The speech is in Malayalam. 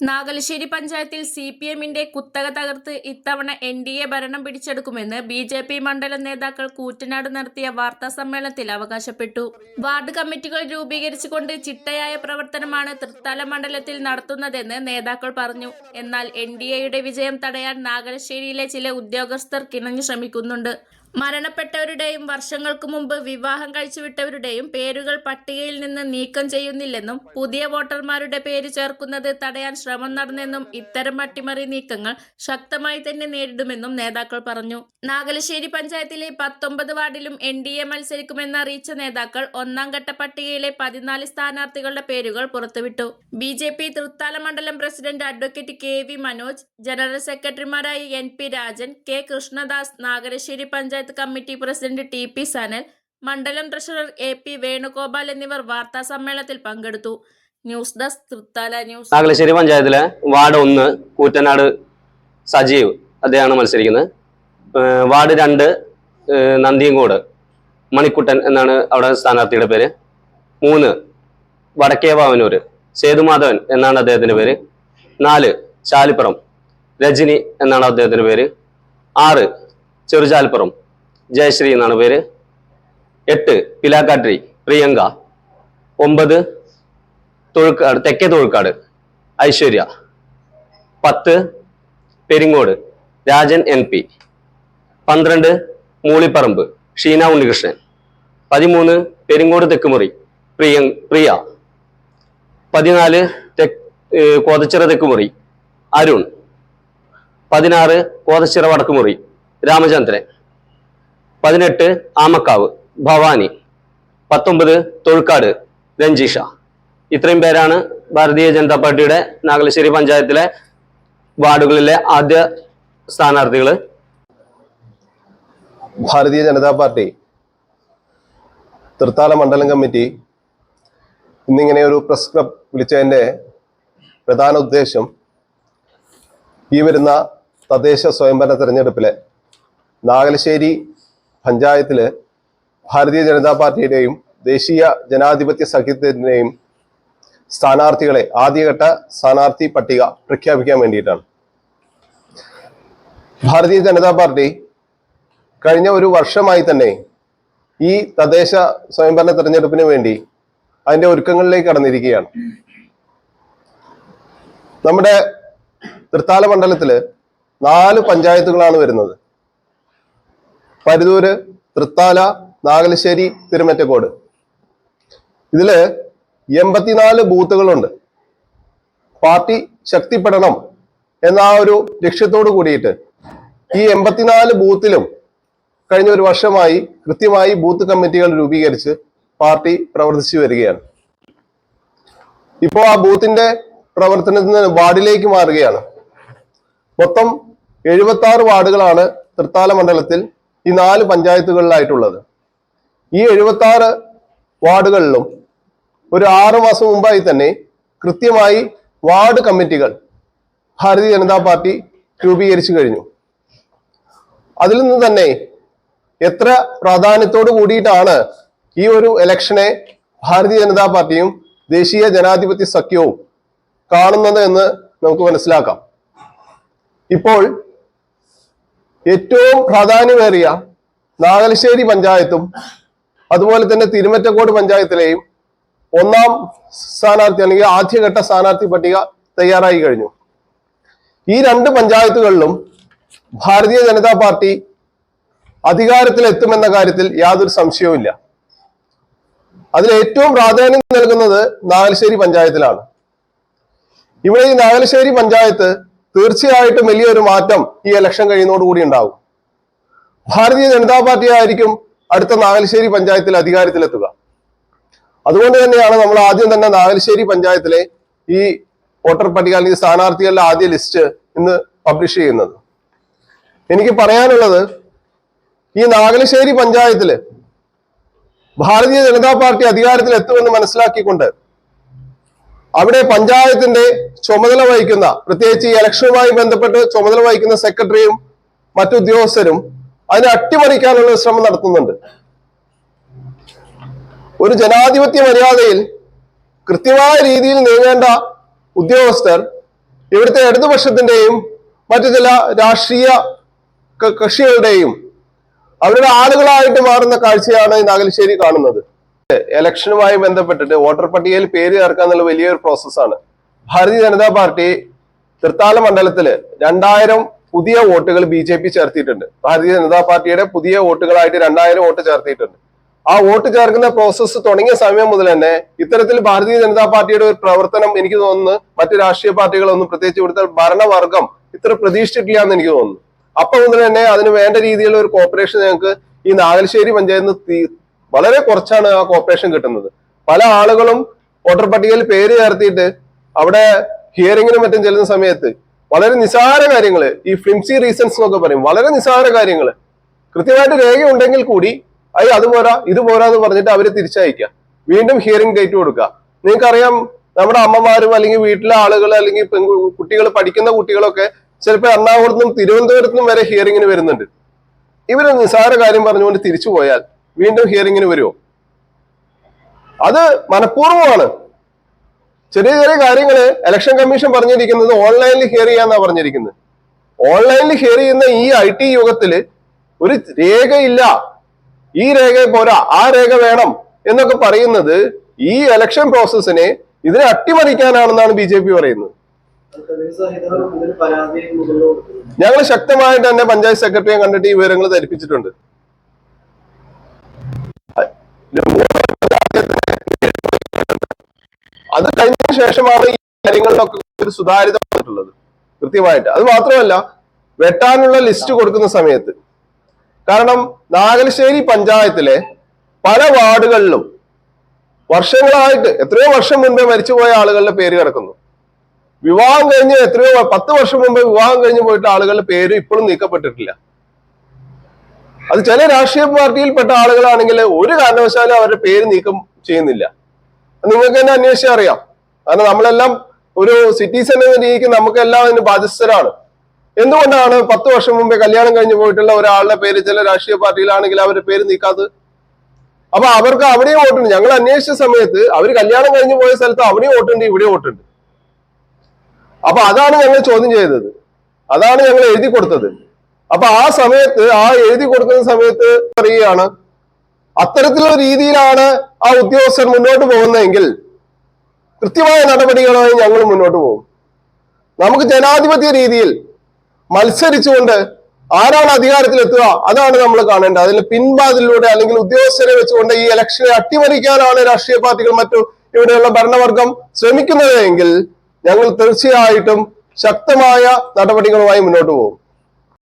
നാഗലശ്ശേരി പഞ്ചായത്തിൽ സി പി എമ്മിന്റെ കുത്തക തകർത്ത് ഇത്തവണ എൻ ഡി എ ഭരണം പിടിച്ചെടുക്കുമെന്ന് ബി ജെ പി മണ്ഡലം നേതാക്കൾ കൂറ്റനാട് നടത്തിയ വാർത്താ സമ്മേളനത്തിൽ അവകാശപ്പെട്ടു. വാർഡ് കമ്മിറ്റികൾ രൂപീകരിച്ചുകൊണ്ട് ചിട്ടയായ പ്രവർത്തനമാണ് തൃത്താല മണ്ഡലത്തിൽ നടത്തുന്നതെന്ന് നേതാക്കൾ പറഞ്ഞു. എന്നാൽ എൻ ഡി എയുടെ വിജയം തടയാൻ നാഗലശ്ശേരിയിലെ ചില ഉദ്യോഗസ്ഥർ കിണഞ്ഞു ശ്രമിക്കുന്നുണ്ട്. മരണപ്പെട്ടവരുടെയും വർഷങ്ങൾക്ക് മുമ്പ് വിവാഹം കഴിച്ചുവിട്ടവരുടെയും പേരുകൾ പട്ടികയിൽ നിന്ന് നീക്കം ചെയ്യുന്നില്ലെന്നും പുതിയ വോട്ടർമാരുടെ പേര് ചേർക്കുന്നത് തടയാൻ ശ്രമം നടന്നെന്നും ഇത്തരം അട്ടിമറി നീക്കങ്ങൾ ശക്തമായി തന്നെ നേരിടുമെന്നും നേതാക്കൾ പറഞ്ഞു. നാഗലശ്ശേരി പഞ്ചായത്തിലെ പത്തൊമ്പത് വാർഡിലും എൻ ഡി എ മത്സരിക്കുമെന്ന് അറിയിച്ച നേതാക്കൾ ഒന്നാം ഘട്ട പട്ടികയിലെ പതിനാല് സ്ഥാനാർത്ഥികളുടെ പേരുകൾ പുറത്തുവിട്ടു. ബി ജെ പി തൃത്താല മണ്ഡലം president advocate K V Manoj general സെക്രട്ടറിമാരായി N P Rajan K Krishnadas Nagalassery panchayat committee president T P Sanal മണ്ഡലം ട്രഷറർ എ പി വേണുഗോപാൽ എന്നിവർ വാർത്താ സമ്മേളനത്തിൽ പങ്കെടുത്തു. News desk Thrithala news. Nagalassery പഞ്ചായത്തിലെ വാർഡ് ഒന്ന് കൂറ്റനാട് സജീവ് അദ്ദേഹമാണ് മത്സരിക്കുന്നത്. വാർഡ് രണ്ട് നന്ദിയങ്കോട് മണിക്കുട്ടൻ എന്നാണ് അവിടെ സ്ഥാനാർത്ഥിയുടെ പേര്. മൂന്ന് വടക്കേ വാവനൂര് സേതുമാധവൻ എന്നാണ് അദ്ദേഹത്തിന്റെ പേര്. നാല് ചാലിപ്പുറം രജനി എന്നാണ് അദ്ദേഹത്തിന്റെ പേര്. ആറ് ചെറുചാലിപ്പുറം ജയശ്രീ എന്നാണ് പേര്. എട്ട് പിലാക്കാട്രി പ്രിയങ്ക. ഒമ്പത് തൊഴുക്കാട് തെക്കേ തൊഴുക്കാട് ഐശ്വര്യ. പത്ത് പെരിങ്ങോട് രാജൻ എൻ പി. പന്ത്രണ്ട് മൂളിപ്പറമ്പ് ഷീന ഉണ്ണികൃഷ്ണൻ. പതിമൂന്ന് പെരിങ്ങോട് തെക്കുമുറി പ്രിയ പ്രിയ. പതിനാല് തെക്ക് കോതച്ചിറ തെക്കുമുറി അരുൺ. പതിനാറ് കോതച്ചിറ വടക്കുമുറി രാമചന്ദ്രൻ. പതിനെട്ട് ആമക്കാവ് ഭവാനി പത്തൊമ്പത് തൊഴുക്കാട് രഞ്ജീഷ. ഇത്രയും പേരാണ് ഭാരതീയ ജനതാ പാർട്ടിയുടെ നാഗലശ്ശേരി പഞ്ചായത്തിലെ വാർഡുകളിലെ ആദ്യ സ്ഥാനാർത്ഥികൾ ഭാരതീയ ജനതാ പാർട്ടി തൃത്താല മണ്ഡലം കമ്മിറ്റി ഇന്നിങ്ങനെ ഒരു പ്രസ് ക്ലബ് വിളിച്ചതിന്റെ പ്രധാന ഉദ്ദേശം ഈ വരുന്ന തദ്ദേശ സ്വയംഭരണ തെരഞ്ഞെടുപ്പിലെ നാഗലശ്ശേരി പഞ്ചായത്തിൽ ഭാരതീയ ജനതാ പാർട്ടിയുടെയും ദേശീയ ജനാധിപത്യ സഖ്യത്തിന്റെയും സ്ഥാനാർത്ഥികളെ ആദ്യഘട്ട സ്ഥാനാർത്ഥി പട്ടിക പ്രഖ്യാപിക്കാൻ വേണ്ടിയിട്ടാണ്. ഭാരതീയ ജനതാ പാർട്ടി കഴിഞ്ഞ ഒരു വർഷമായി തന്നെ ഈ തദ്ദേശ സ്വയംഭരണ തെരഞ്ഞെടുപ്പിന് വേണ്ടി അതിന്റെ ഒരുക്കങ്ങളിലേക്ക് കടന്നിരിക്കുകയാണ്. നമ്മുടെ തൃത്താല മണ്ഡലത്തിൽ നാല് പഞ്ചായത്തുകളാണ് വരുന്നത്. പരുതൂര് തൃത്താല നാഗലശ്ശേരി തിരുമറ്റക്കോട്. ഇതിൽ എൺപത്തിനാല് ബൂത്തുകളുണ്ട്. പാർട്ടി ശക്തിപ്പെടണം എന്ന ആ ഒരു ലക്ഷ്യത്തോട് കൂടിയിട്ട് ഈ എൺപത്തിനാല് ബൂത്തിലും കഴിഞ്ഞ ഒരു വർഷമായി കൃത്യമായി ബൂത്ത് കമ്മിറ്റികൾ രൂപീകരിച്ച് പാർട്ടി പ്രവർത്തിച്ചു വരികയാണ്. ഇപ്പോൾ ആ ബൂത്തിന്റെ പ്രവർത്തനത്തിൽ നിന്ന് വാർഡിലേക്ക് മാറുകയാണ്. മൊത്തം എഴുപത്തി ആറ് വാർഡുകളാണ് തൃത്താല മണ്ഡലത്തിൽ ഈ നാല് പഞ്ചായത്തുകളിലായിട്ടുള്ളത്. ഈ എഴുപത്തി ആറ് വാർഡുകളിലും ഒരു ആറു മാസം മുമ്പായി തന്നെ കൃത്യമായി വാർഡ് കമ്മിറ്റികൾ ഭാരതീയ ജനതാ പാർട്ടി രൂപീകരിച്ചു കഴിഞ്ഞു. അതിൽ നിന്ന് തന്നെ എത്ര പ്രാധാന്യത്തോട് കൂടിയിട്ടാണ് ഈ ഒരു ഇലക്ഷനെ ഭാരതീയ ജനതാ പാർട്ടിയും ദേശീയ ജനാധിപത്യ സഖ്യവും കാണുന്നത് എന്ന് നമുക്ക് മനസ്സിലാക്കാം. ഇപ്പോൾ ഏറ്റവും പ്രാധാന്യമേറിയ നാഗലശ്ശേരി പഞ്ചായത്തും അതുപോലെ തന്നെ തിരുമറ്റക്കോട് പഞ്ചായത്തിലെയും ഒന്നാം സ്ഥാനാർത്ഥി അല്ലെങ്കിൽ ആദ്യഘട്ട സ്ഥാനാർത്ഥി പട്ടിക തയ്യാറായി കഴിഞ്ഞു. ഈ രണ്ട് പഞ്ചായത്തുകളിലും ഭാരതീയ ജനതാ പാർട്ടി അധികാരത്തിൽ എത്തുമെന്ന കാര്യത്തിൽ യാതൊരു സംശയവുമില്ല. അതിൽ ഏറ്റവും പ്രാധാന്യം നൽകുന്നത് നാഗലശ്ശേരി പഞ്ചായത്തിലാണ്. ഇവിടെ ഈ നാഗലശ്ശേരി പഞ്ചായത്ത് തീർച്ചയായിട്ടും വലിയൊരു മാറ്റം ഈ ഇലക്ഷൻ കഴിയുന്നതോടുകൂടി ഉണ്ടാവും. ഭാരതീയ ജനതാ പാർട്ടി ആയിരിക്കും അടുത്ത നാഗലശ്ശേരി പഞ്ചായത്തിൽ അധികാരത്തിലെത്തുക. അതുകൊണ്ട് തന്നെയാണ് നമ്മൾ ആദ്യം തന്നെ നാഗലശ്ശേരി പഞ്ചായത്തിലെ ഈ വോട്ടർ പട്ടിക അല്ലെങ്കിൽ സ്ഥാനാർത്ഥികളുടെ ആദ്യ ലിസ്റ്റ് ഇന്ന് പബ്ലിഷ് ചെയ്യുന്നത്. എനിക്ക് പറയാനുള്ളത് ഈ നാഗലശ്ശേരി പഞ്ചായത്തിൽ ഭാരതീയ ജനതാ പാർട്ടി അധികാരത്തിൽ എത്തുമെന്ന് മനസ്സിലാക്കിക്കൊണ്ട് അവിടെ പഞ്ചായത്തിന്റെ ചുമതല വഹിക്കുന്ന പ്രത്യേകിച്ച് ഈ ഇലക്ഷനുമായി ബന്ധപ്പെട്ട് ചുമതല വഹിക്കുന്ന സെക്രട്ടറിയും മറ്റു ഉദ്യോഗസ്ഥരും അതിനെ അട്ടിമറിക്കാനുള്ള ശ്രമം നടത്തുന്നുണ്ട്. ഒരു ജനാധിപത്യ മര്യാദയിൽ കൃത്യമായ രീതിയിൽ നീങ്ങേണ്ട ഉദ്യോഗസ്ഥർ ഇവിടുത്തെ ഇടതുപക്ഷത്തിന്റെയും മറ്റു ചില രാഷ്ട്രീയ കക്ഷികളുടെയും അവരുടെ ആളുകളായിട്ട് മാറുന്ന കാഴ്ചയാണ് നാഗലശ്ശേരി കാണുന്നത്. ഇലക്ഷനുമായി ബന്ധപ്പെട്ടിട്ട് വോട്ടർ പട്ടികയിൽ പേര് ചേർക്കുക എന്നുള്ള വലിയൊരു പ്രോസസ്സാണ് ഭാരതീയ ജനതാ പാർട്ടി തൃത്താല മണ്ഡലത്തിൽ രണ്ടായിരം പുതിയ വോട്ടുകൾ B J P ചേർത്തിയിട്ടുണ്ട്. Bharatiya Janata പാർട്ടിയുടെ പുതിയ വോട്ടുകളായിട്ട് രണ്ടായിരം വോട്ട് ചേർത്തിയിട്ടുണ്ട്. ആ വോട്ട് ചേർക്കുന്ന പ്രോസസ്സ് തുടങ്ങിയ സമയം മുതൽ തന്നെ ഇത്തരത്തിൽ ഭാരതീയ ജനതാ പാർട്ടിയുടെ ഒരു പ്രവർത്തനം എനിക്ക് തോന്നുന്നു മറ്റു രാഷ്ട്രീയ പാർട്ടികളൊന്നും പ്രത്യേകിച്ച് ഇവിടുത്തെ ഭരണവർഗം ഇത്ര പ്രതീക്ഷിച്ചിട്ടില്ല എന്ന് എനിക്ക് തോന്നുന്നു. അപ്പൊ മുതൽ തന്നെ അതിന് വേണ്ട രീതിയിലുള്ള ഒരു കോപ്പറേഷൻ ഞങ്ങൾക്ക് ഈ നാഗലശ്ശേരി പഞ്ചായത്ത് വളരെ കുറച്ചാണ് ആ കോപ്പറേഷൻ കിട്ടുന്നത്. പല ആളുകളും വോട്ടർ പട്ടികയിൽ പേര് ചേർത്തിയിട്ട് അവിടെ ഹിയറിങ്ങിനും മറ്റും ചെല്ലുന്ന സമയത്ത് വളരെ നിസാര കാര്യങ്ങൾ ഈ ഫ്ലിംസി റീസൺസ് എന്നൊക്കെ പറയും. വളരെ നിസാര കാര്യങ്ങൾ കൃത്യമായിട്ട് രേഖ ഉണ്ടെങ്കിൽ കൂടി അയ്യ അത് പോരാ ഇത് പോരാ എന്ന് പറഞ്ഞിട്ട് അവരെ തിരിച്ചയക്കുക. വീണ്ടും ഹിയറിംഗ് ഡേറ്റ് കൊടുക്കുക. നിങ്ങൾക്കറിയാം നമ്മുടെ അമ്മമാരും അല്ലെങ്കിൽ വീട്ടിലെ ആളുകൾ അല്ലെങ്കിൽ കുട്ടികൾ പഠിക്കുന്ന കുട്ടികളൊക്കെ ചിലപ്പോൾ എറണാകുളത്തും തിരുവനന്തപുരത്തും വരെ ഹിയറിങ്ങിന് വരുന്നുണ്ട്. ഇവർ നിസാര കാര്യം പറഞ്ഞുകൊണ്ട് തിരിച്ചു പോയാൽ വീണ്ടും ഹിയറിങ്ങിന് വരുമോ അത് മനഃപൂർവമാണ്. ചെറിയ ചെറിയ കാര്യങ്ങൾ ഇലക്ഷൻ കമ്മീഷൻ പറഞ്ഞിരിക്കുന്നത് ഓൺലൈനിൽ ഹിയർ ചെയ്യാന്നാ പറഞ്ഞിരിക്കുന്നത് ഓൺലൈനിൽ ഹിയർ ചെയ്യുന്ന ഈ ഐ ടി യുഗത്തിൽ ഒരു രേഖയില്ല. ഈ രേഖ പോരാ ആ രേഖ വേണം എന്നൊക്കെ പറയുന്നത് ഈ ഇലക്ഷൻ പ്രോസസ്സിനെ ഇതിനെ അട്ടിമറിക്കാനാണെന്നാണ് ബി ജെ പി പറയുന്നത്. ഞങ്ങൾ ശക്തമായിട്ട് തന്നെ പഞ്ചായത്ത് സെക്രട്ടറിയെ കണ്ടിട്ട് ഈ വിവരങ്ങൾ ധരിപ്പിച്ചിട്ടുണ്ട്. അത് കഴിഞ്ഞ ശേഷമാണ് ഈ കാര്യങ്ങളിലൊക്കെ ഒരു സുതാര്യത വന്നിട്ടുള്ളത്. കൃത്യമായിട്ട്. അത് മാത്രമല്ല വെട്ടാനുള്ള ലിസ്റ്റ് കൊടുക്കുന്ന സമയത്ത്. കാരണം നാഗലശ്ശേരി പഞ്ചായത്തിലെ പല വാർഡുകളിലും വർഷങ്ങളായിട്ട് എത്രയോ വർഷം മുൻപേ മരിച്ചുപോയ ആളുകളുടെ പേര് കിടക്കുന്നു. വിവാഹം കഴിഞ്ഞ് എത്രയോ പത്ത് വർഷം മുമ്പേ വിവാഹം കഴിഞ്ഞ് പോയിട്ട് ആളുകളുടെ പേര് ഇപ്പോഴും നീക്കപ്പെട്ടിട്ടില്ല. അത് ചില രാഷ്ട്രീയ പാർട്ടിയിൽപ്പെട്ട ആളുകളാണെങ്കിൽ ഒരു കാരണവശാലും അവരുടെ പേര് നീക്കം ചെയ്യുന്നില്ല. നിങ്ങൾക്ക് തന്നെ അന്വേഷിച്ചാൽ അറിയാം. കാരണം നമ്മളെല്ലാം ഒരു സിറ്റിസൺ എന്ന രീതിക്ക് നമുക്കെല്ലാം അതിന് ബാധ്യസ്ഥരാണ്. എന്തുകൊണ്ടാണ് പത്ത് വർഷം മുമ്പേ കല്യാണം കഴിഞ്ഞ് പോയിട്ടുള്ള ഒരാളുടെ പേര് ചില രാഷ്ട്രീയ പാർട്ടിയിലാണെങ്കിൽ അവരുടെ പേര് നീക്കാത്തത്? അപ്പൊ അവർക്ക് അവിടെയും വോട്ടുണ്ട്. ഞങ്ങൾ അന്വേഷിച്ച സമയത്ത് അവർ കല്യാണം കഴിഞ്ഞ് പോയ സ്ഥലത്ത് അവിടെയും വോട്ടുണ്ട് ഇവിടെ വോട്ടുണ്ട്. അപ്പൊ അതാണ് ഞങ്ങൾ ചോദ്യം ചെയ്തത്. അതാണ് ഞങ്ങൾ എഴുതി കൊടുത്തത്. അപ്പൊ ആ സമയത്ത് ആ എഴുതി കൊടുക്കുന്ന സമയത്ത് പറയുകയാണ് അത്തരത്തിലുള്ള രീതിയിലാണ് ആ ഉദ്യോഗസ്ഥർ മുന്നോട്ട് പോകുന്നതെങ്കിൽ കൃത്യമായ നടപടികളുമായി ഞങ്ങൾ മുന്നോട്ട് പോകും. നമുക്ക് ജനാധിപത്യ രീതിയിൽ മത്സരിച്ചുകൊണ്ട് ആരാണ് അധികാരത്തിലെത്തുക അതാണ് നമ്മൾ കാണേണ്ടത്. അതിന് പിൻവാതിലൂടെ അല്ലെങ്കിൽ ഉദ്യോഗസ്ഥരെ വെച്ചുകൊണ്ട് ഈ ഇലക്ഷനെ അട്ടിമറിക്കാനാണ് രാഷ്ട്രീയ പാർട്ടികൾ മറ്റു ഇവിടെയുള്ള ഭരണവർഗം ശ്രമിക്കുന്നത് എങ്കിൽ ഞങ്ങൾ തീർച്ചയായിട്ടും ശക്തമായ നടപടികളുമായി മുന്നോട്ട് പോകും.